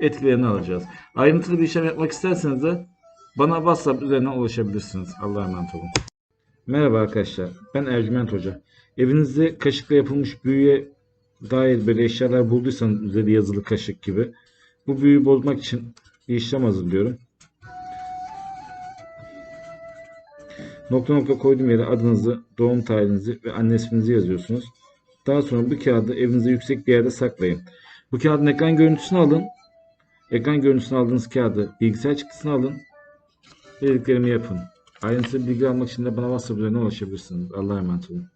etkilerini alacağız. Ayrıntılı bir işlem yapmak isterseniz de bana WhatsApp üzerinden ulaşabilirsiniz. Allah'a emanet olun. Merhaba arkadaşlar. Ben Ercüment Hoca. Evinizde kaşıkla yapılmış büyüye dair böyle eşyalar bulduysanız üzeri yazılı kaşık gibi bu büyüyü bozmak için bir işlem hazırlıyorum. Nokta nokta koyduğum yere adınızı, doğum tarihinizi ve anne isminizi yazıyorsunuz. Daha sonra bu kağıdı evinizde yüksek bir yerde saklayın. Bu kağıdın ekran görüntüsünü alın. Ekran görüntüsünü aldığınız kağıdı bilgisayar çıktısını alın. Dediklerimi yapın. Ayrıntılı bilgi almak için de bana WhatsApp üzerinden ulaşabilirsiniz. Allah'a emanet olun.